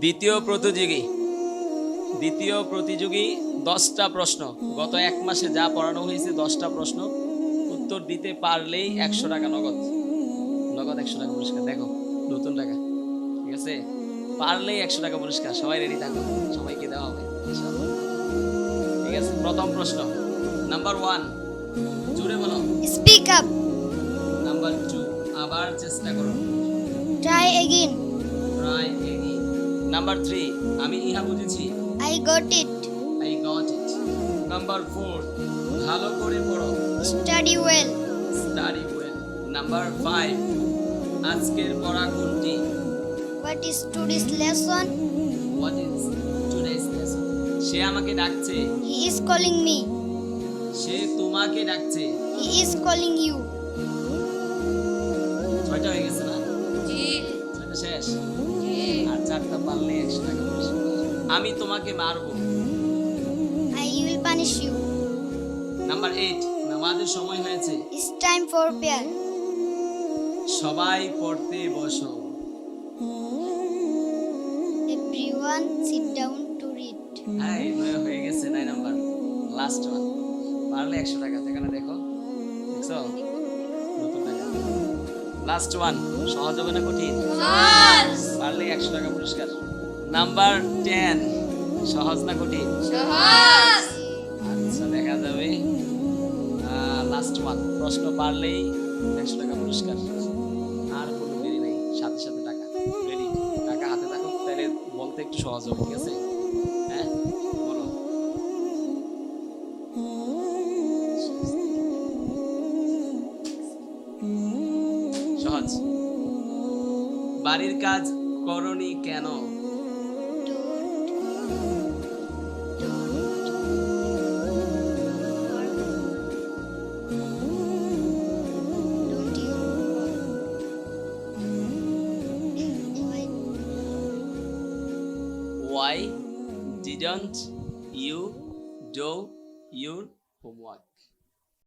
দ্বিতীয় প্রতিযোগী। দ্বিতীয় প্রতিযোগী দশটা প্রশ্ন। গত এক মাসে যা পড়ানো হয়েছে দশটা প্রশ্ন। উত্তর দিতে পারলেই একশো টাকা নগদ। নগদ একশো টাকা পুরস্কার। দেখো নতুন টাকা। ঠিক আছে? পারলেই একশো টাকা পুরস্কার। সবাই রেডি থাকো। সবাইকে দেওয়া হবে ঠিক আছে? প্রথম প্রশ্ন। নাম্বার ওয়ান জুড়ে বলো। Speak up. নাম্বার টু আবার চেষ্টা করো. ট্রাই এগেইন নাম্বার থ্রি আমি ইহা বুঝেছি। I got it. I got it number four ভালো করে পড়ো। Study well. Study well number five আজকের পড়া কোনটি? What is today's lesson? What is today's lesson সে আমাকে ডাকছে। He is calling me. সে তোমাকে ডাকছে। He is calling you. ছয়টা হয়ে গেছে না? জি। ছয়টা শেষ? চারটা পারলে একশো টাকা। আমি তোমাকে মারবো। I will punish you number eight নামাজের সময় হয়েছে। It's time for prayer. সবাই পড়তে বসো। Everyone sit down to read. হ্যাঁ হয়ে গেছে নয় নাম্বার। লাস্ট ওয়ান পারলে একশো টাকা সেখানে দেখো। দেখছ? লাস্ট ওয়ান সহজ হবে না কঠিন? পারলে একশো টাকা পুরস্কার। নাম্বার টেন সহজ না কঠিন? আচ্ছা দেখা যাবে। লাস্ট ওয়ান প্রশ্ন পারলেই একশো টাকা পুরস্কার। আর কোনো দেরি নেই। সাথে সাথে টাকা। রেডি টাকা হাতে থাকো তাহলে বলতে একটু সহজ হবে ঠিক আছে? সহজ বাড়ির কাজ করনি কেন why didn't you do your homework